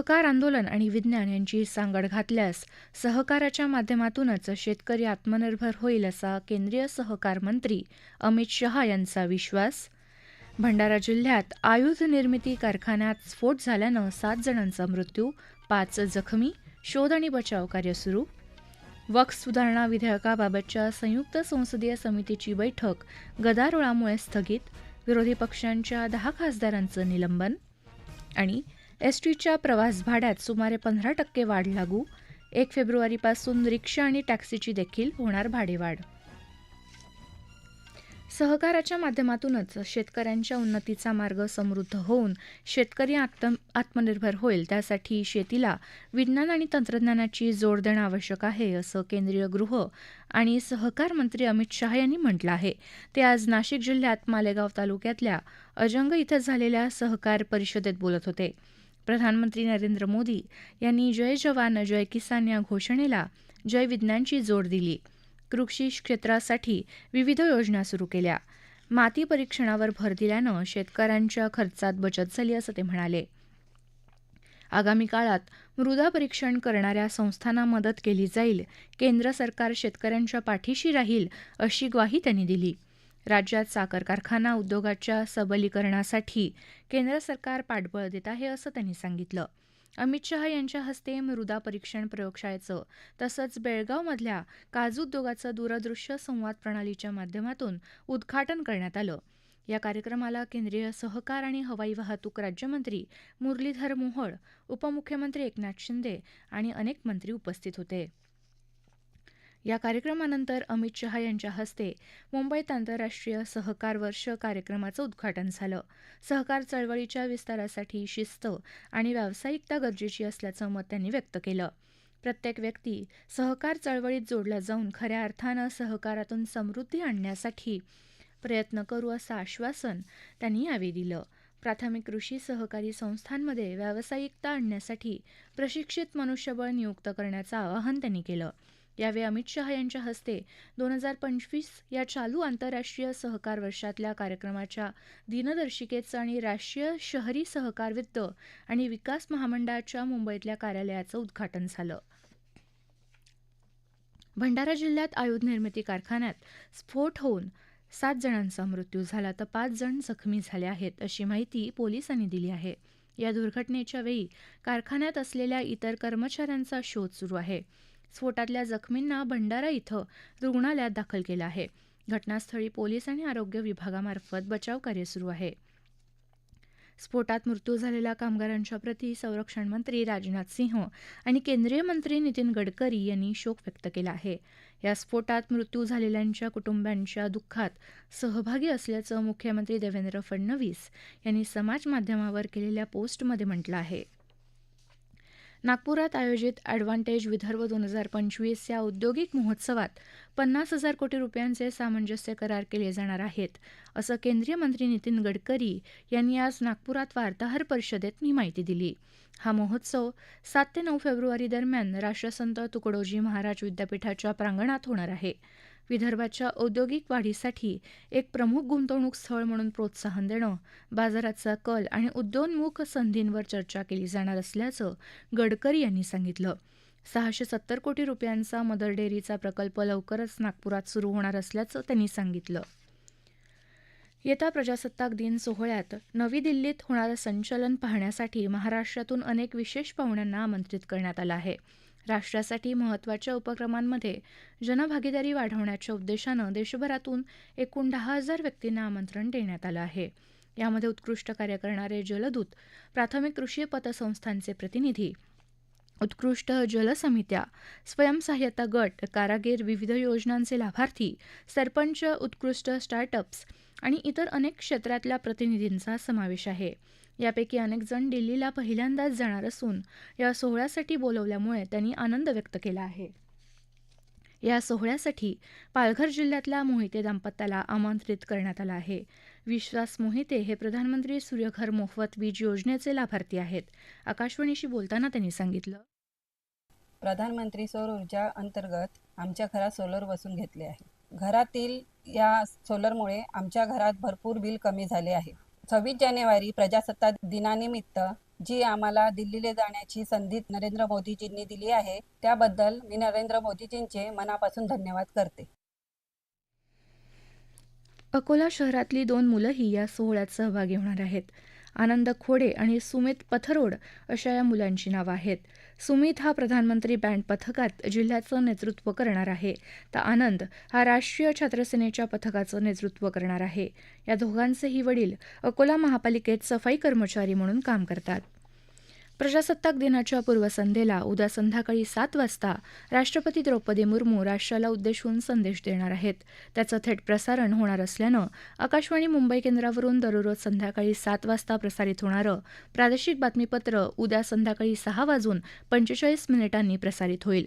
सहकार आंदोलन आणि विज्ञान यांची सांगड घातल्यास सहकाराच्या माध्यमातूनच शेतकरी आत्मनिर्भर होईल असा केंद्रीय सहकार मंत्री अमित शहा यांचा विश्वास. भंडारा जिल्ह्यात आयुध निर्मिती कारखान्यात स्फोट झाल्यानं सात जणांचा मृत्यू पाच जखमी शोध आणि बचाव कार्य सुरू. वक्फ सुधारणा विधेयकाबाबतच्या संयुक्त संसदीय समितीची बैठक गदारोळामुळे स्थगित. विरोधी पक्षांच्या दहा खासदारांचं निलंबन आणि एस टीच्या प्रवास भाड्यात सुमारे पंधरा टक्के वाढ लागू. एक फेब्रुवारीपासून रिक्षा आणि टॅक्सीची देखील होणार भाडेवाढ. सहकाराच्या माध्यमातूनच शेतकऱ्यांच्या उन्नतीचा मार्ग समृद्ध होऊन शेतकरी आत्म आत्मनिर्भर होईल. त्यासाठी शेतीला विज्ञान आणि तंत्रज्ञानाची जोड देणं आवश्यक आहे असं केंद्रीय गृह आणि सहकार मंत्री अमित शहा यांनी म्हटलं आहे. ते आज नाशिक जिल्ह्यात मालेगाव तालुक्यातल्या अजंग इथं झालेल्या सहकार परिषदेत बोलत होते. प्रधानमंत्री नरेंद्र मोदी यांनी जय जवान जय किसान या घोषणेला जय विज्ञानची जोड दिली. कृषी क्षेत्रासाठी विविध योजना सुरू केल्या. माती परीक्षणावर भर दिल्यानं शेतकऱ्यांच्या खर्चात बचत झाली असं ते म्हणाले. आगामी काळात मृदा परीक्षण करणाऱ्या संस्थांना मदत केली जाईल केंद्र सरकार शेतकऱ्यांच्या पाठीशी राहील अशी ग्वाही त्यांनी दिली. राज्यात साखर कारखाना उद्योगाच्या सबलीकरणासाठी केंद्र सरकार पाठबळ देत आहे असं त्यांनी सांगितलं. अमित शहा यांच्या हस्ते मृदा परीक्षण प्रयोगशाळेचं तसंच बेळगावमधल्या काजू उद्योगाचं दूरदृश्य संवाद प्रणालीच्या माध्यमातून उद्घाटन करण्यात आलं. या कार्यक्रमाला केंद्रीय सहकार आणि हवाई वाहतूक राज्यमंत्री मुरलीधर मोहोळ उपमुख्यमंत्री एकनाथ शिंदे आणि अनेक मंत्री उपस्थित होते. या कार्यक्रमानंतर अमित शहा यांच्या हस्ते मुंबईत आंतरराष्ट्रीय सहकार वर्ष कार्यक्रमाचं उद्घाटन झालं. सहकार चळवळीच्या विस्तारासाठी शिस्त आणि व्यावसायिकता गरजेची असल्याचं मत त्यांनी व्यक्त केलं. प्रत्येक व्यक्ती सहकार चळवळीत जोडला जाऊन खऱ्या अर्थानं सहकारातून समृद्धी आणण्यासाठी प्रयत्न करू असं आश्वासन त्यांनी यावेळी दिलं. प्राथमिक कृषी सहकारी संस्थांमध्ये व्यावसायिकता आणण्यासाठी प्रशिक्षित मनुष्यबळ नियुक्त करण्याचं आवाहन त्यांनी केलं. यावेळी अमित शहा यांच्या हस्ते दोन हजार पंचवीस या चालू आंतरराष्ट्रीय सहकार वर्षातल्या कार्यक्रमाच्या दिनदर्शिकेचं आणि राष्ट्रीय शहरी सहकार वित्त आणि विकास महामंडळाच्या मुंबईतल्या कार्यालयाचं उद्घाटन झालं. भंडारा जिल्ह्यात आयुध निर्मिती कारखान्यात स्फोट होऊन सात जणांचा मृत्यू झाला तर पाच जण जखमी झाले आहेत अशी माहिती पोलिसांनी दिली आहे. या दुर्घटनेच्या वेळी कारखान्यात असलेल्या इतर कर्मचाऱ्यांचा शोध सुरू आहे. स्फोटातल्या जखमींना भंडारा इथं रुग्णालयात दाखल केलं आहे. घटनास्थळी पोलीस आणि आरोग्य विभागामार्फत बचाव कार्य सुरू आहे. स्फोटात मृत्यू झालेल्या कामगारांच्या प्रती संरक्षण मंत्री राजनाथ सिंह आणि केंद्रीय मंत्री नितीन गडकरी यांनी शोक व्यक्त केला आहे. या स्फोटात मृत्यू झालेल्यांच्या कुटुंबांच्या दुःखात सहभागी असल्याचं मुख्यमंत्री देवेंद्र फडणवीस यांनी समाज माध्यमावर केलेल्या पोस्टमध्ये म्हटलं आहे. नागपुरात आयोजित ॲडव्हान्टेज विदर्भ दोन हजार पंचवीस या औद्योगिक महोत्सवात पन्नास हजार कोटी रुपयांचे सामंजस्य करार केले जाणार आहेत असं केंद्रीय मंत्री नितीन गडकरी यांनी आज नागपुरात वार्ताहर परिषदेत ही माहिती दिली. हा महोत्सव सात ते नऊ फेब्रुवारी दरम्यान राष्ट्रसंत तुकडोजी महाराज विद्यापीठाच्या प्रांगणात होणार आहे. विदर्भाच्या औद्योगिक वाढीसाठी एक प्रमुख गुंतवणूक स्थळ म्हणून प्रोत्साहन देणं बाजाराचा कल आणि उद्योन्मुख संधींवर चर्चा केली जाणार असल्याचं गडकरी यांनी सांगितलं. सहाशे सत्तर कोटी रुपयांचा मदर डेअरीचा प्रकल्प लवकरच नागपुरात सुरू होणार असल्याचं त्यांनी सांगितलं. येत्या प्रजासत्ताक दिन सोहळ्यात नवी दिल्लीत होणारं संचलन पाहण्यासाठी महाराष्ट्रातून अनेक विशेष पाहुण्यांना आमंत्रित करण्यात आलं आहे. राष्ट्रासाठी महत्त्वाच्या उपक्रमांमध्ये जनभागीदारी वाढवण्याच्या उद्देशानं देशभरातून एकूण दहा हजार व्यक्तींना आमंत्रण देण्यात आलं आहे. यामध्ये उत्कृष्ट कार्य करणारे जलदूत प्राथमिक कृषी पतसंस्थांचे प्रतिनिधी उत्कृष्ट जलसमित्या स्वयंसहाय्यता गट कारागीर विविध योजनांचे लाभार्थी सरपंच उत्कृष्ट स्टार्टअप्स आणि इतर अनेक क्षेत्रातल्या प्रतिनिधींचा समावेश आहे. यापैकी अनेक जण दिल्लीला पहिल्यांदाच जाणार असून या सोहळ्यासाठी बोलवल्यामुळे त्यांनी आनंद व्यक्त केला आहे. या सोहळ्यासाठी पालघर जिल्ह्यातल्या मोहिते दाम्पत्याला आमंत्रित करण्यात आलं आहे. विश्वास मोहिते हे प्रधानमंत्री सूर्यघर मोफत वीज योजनेचे लाभार्थी आहेत. आकाशवाणीशी बोलताना त्यांनी सांगितलं. प्रधानमंत्री सौर ऊर्जा अंतर्गत आमच्या घरात सोलर बसून घेतले आहे. घरातील या सोलरमुळे आमच्या घरात भरपूर बिल कमी झाले आहे. सव्वीस जानेवारी प्रजासत्ताक दिनानिमित्त जी आम्हाला दिल्लीला जाण्याची संधी नरेंद्र मोदीजींनी दिली आहे त्याबद्दल मी नरेंद्र मोदीजींचे मनापासून धन्यवाद करते. अकोला शहरातली दोन मुलंही या सोहळ्यात सहभागी होणार आहेत. आनंद खोडे आणि सुमित पथरोड अशा या मुलांची नावं आहेत. सुमित हा प्रधानमंत्री बँड पथकात जिल्ह्याचं नेतृत्व करणार आहे. तर आनंद हा राष्ट्रीय छात्रसेनेच्या पथकाचं नेतृत्व करणार आहे. या दोघांचेही वडील अकोला महापालिकेत सफाई कर्मचारी म्हणून काम करतात. प्रजासत्ताक दिनाच्या पूर्वसंध्येला उद्या संध्याकाळी सात वाजता राष्ट्रपती द्रौपदी मुर्मू राष्ट्राला उद्देशून संदेश देणार आहेत. त्याचं थेट प्रसारण होणार असल्यानं आकाशवाणी मुंबई केंद्रावरून दररोज संध्याकाळी सात वाजता प्रसारित होणारं प्रादेशिक बातमीपत्र उद्या संध्याकाळी सहा वाजून पंचेचाळीस मिनिटांनी प्रसारित होईल.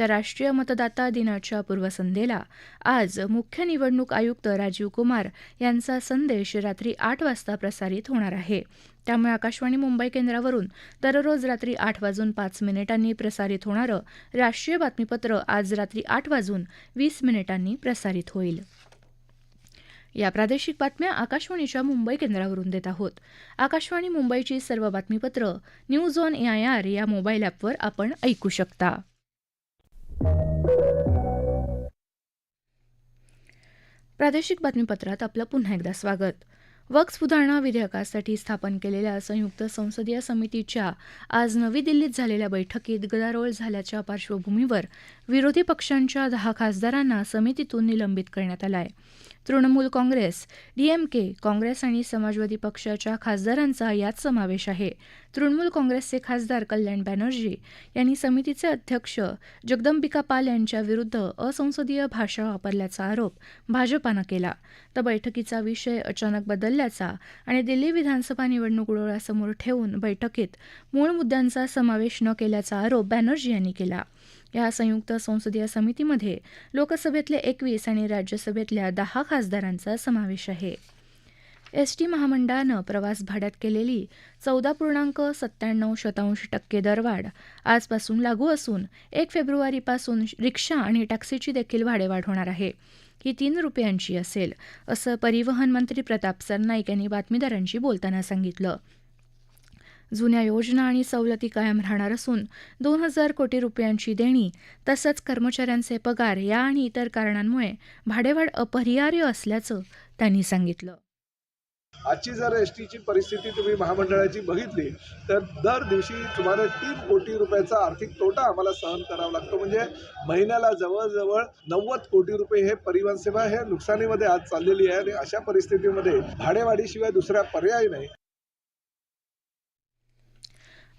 तर राष्ट्रीय मतदाता दिनाच्या पूर्वसंध्येला आज मुख्य निवडणूक आयुक्त राजीव कुमार यांचा संदेश रात्री आठ वाजता प्रसारित होणार आहे. त्यामुळे आकाशवाणी मुंबई केंद्रावरून दररोज रात्री आठ वाजून पाच मिनिटांनी प्रसारित होणारं राष्ट्रीय बातमीपत्र आज रात्री आठ वाजून वीस मिनिटांनी प्रसारित होईल. या प्रादेशिक बातम्या आकाशवाणीच्या मुंबई केंद्रावरून देत आहोत. आकाशवाणी मुंबईची सर्व बातमीपत्र न्यूज ऑन एआयआर या मोबाईल ॲपवर आपण ऐकू शकता. प्रादेशिक बातमीपत्रात आपलं पुन्हा एकदा स्वागत. वक्फ सुधारणा विधेयकासाठी स्थापन केलेल्या संयुक्त संसदीय समितीच्या आज नवी दिल्लीत झालेल्या बैठकीत गदारोळ झाल्याच्या पार्श्वभूमीवर विरोधी पक्षांच्या दहा खासदारांना समितीतून निलंबित करण्यात आलं आहे तृणमूल काँग्रेस डीएमके काँग्रेस आणि समाजवादी पक्षाच्या खासदारांचा यात समावेश आहे. तृणमूल काँग्रेसचे खासदार कल्याण बॅनर्जी यांनी समितीचे अध्यक्ष जगदंबिका पाल यांच्याविरुद्ध असंसदीय भाषा वापरल्याचा आरोप भाजपानं केला. तर बैठकीचा विषय अचानक बदलल्याचा आणि दिल्ली विधानसभा निवडणूक डोळ्यासमोर ठेवून बैठकीत मूळ मुद्द्यांचा समावेश न केल्याचा आरोप बॅनर्जी यांनी केला. या संयुक्त संसदीय समितीमध्ये लोकसभेतले एकवीस आणि राज्यसभेतल्या दहा खासदारांचा समावेश आहे. एस टी महामंडळानं प्रवास भाड्यात केलेली चौदा पूर्णांक सत्त्याण्णव शतांश टक्के दरवाढ आजपासून लागू असून एक फेब्रुवारीपासून रिक्षा आणि टॅक्सीची देखील भाडेवाढ होणार आहे. ही तीन रुपयांची असेल असं परिवहन मंत्री प्रताप सरनाईक यांनी बातमीदारांशी बोलताना सांगितलं. जुन्या योजना आणि सवलती कायम राहणार असून दोन हजार कोटी रुपयांची देणी तसंच कर्मचाऱ्यांचे पगार या आणि इतर कारणांमुळे भाडेवाढ अपरिहार्य असल्याचं त्यांनी सांगितलं. आजची जर एस टीची परिस्थिती तुम्ही महामंडळाची बघितली तर दर दिवशी सुमारे तीन कोटी रुपयाचा आर्थिक तोटा आम्हाला सहन करावा लागतो. म्हणजे महिन्याला जवळजवळ नव्वद कोटी रुपये हे परिवहन सेवा हे नुकसानीमध्ये आज चाललेली आहे आणि अशा परिस्थितीमध्ये भाडेवाढीशिवाय दुसरा पर्याय नाही.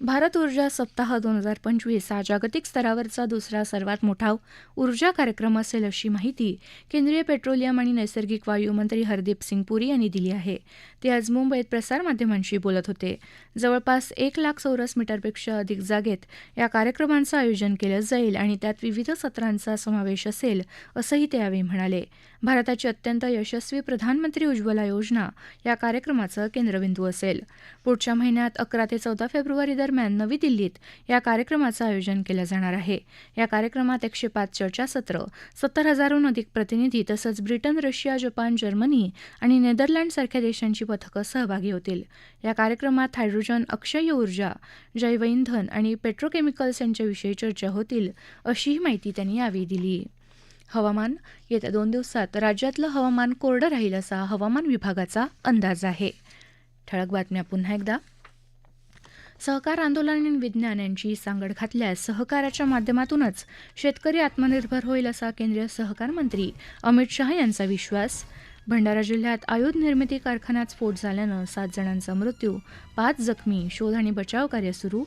भारत ऊर्जा सप्ताह दोन हजार पंचवीस हा जागतिक स्तरावरचा दुसरा सर्वात मोठा ऊर्जा कार्यक्रम असेल अशी माहिती केंद्रीय पेट्रोलियम आणि नैसर्गिक वायू मंत्री हरदीप सिंग पुरी यांनी दिली आहे. ते आज मुंबईत प्रसारमाध्यमांशी बोलत होते. जवळपास एक लाख चौरस मीटरपेक्षा अधिक जागेत या कार्यक्रमांचं आयोजन केलं जाईल आणि त्यात विविध सत्रांचा समावेश असेल असंही ते यावेळी म्हणाले. भारताची अत्यंत यशस्वी प्रधानमंत्री उज्ज्वला योजना या कार्यक्रमाचं केंद्रबिंदू असेल. पुढच्या महिन्यात अकरा ते चौदा फेब्रुवारी दरम्यान नवी दिल्लीत या कार्यक्रमाचं आयोजन केलं जाणार आहे. या कार्यक्रमात एकशे पाच चर्चासत्र सत्तर हजारहून अधिक प्रतिनिधी तसंच ब्रिटन रशिया जपान जर्मनी आणि नेदरलँडसारख्या देशांची पथकं सहभागी होतील. या कार्यक्रमात हायड्रोजन अक्षय ऊर्जा जैवइंधन आणि पेट्रोकेमिकल्स यांच्याविषयी चर्चा होतील अशीही माहिती त्यांनी यावेळी दिली. हवामान येत्या दोन दिवसात राज्यातलं हवामान कोरडं राहील असा हवामान विभागाचा अंदाज आहे. ठळक बातम्या पुन्हा एकदा. सहकार आंदोलन आणि विज्ञान यांची सांगड घातल्यास सहकाराच्या माध्यमातूनच शेतकरी आत्मनिर्भर होईल असा केंद्रीय सहकार मंत्री अमित शहा यांचा विश्वास. भंडारा जिल्ह्यात आयुध निर्मिती कारखान्यात स्फोट झाल्यानं सात जणांचा मृत्यू पाच जखमी शोध आणि बचाव कार्य सुरू.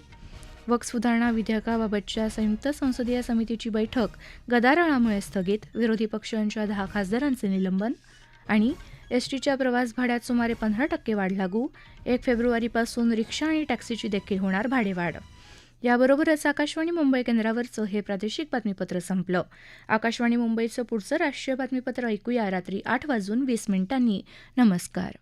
वक्फ सुधारणा विधेयकाबाबतच्या संयुक्त संसदीय समितीची बैठक गदारोळामुळे स्थगित. विरोधी पक्षांच्या दहा खासदारांचे निलंबन आणि एस टीच्या प्रवास भाड्यात सुमारे पंधरा टक्के वाढ लागू. एक फेब्रुवारीपासून रिक्षा आणि टॅक्सीची देखील होणार भाडेवाढ. याबरोबरच आकाशवाणी मुंबई केंद्रावरचं हे प्रादेशिक बातमीपत्र संपलं. आकाशवाणी मुंबईचं पुढचं राष्ट्रीय बातमीपत्र ऐकूया रात्री आठ वाजून वीस मिनिटांनी. नमस्कार.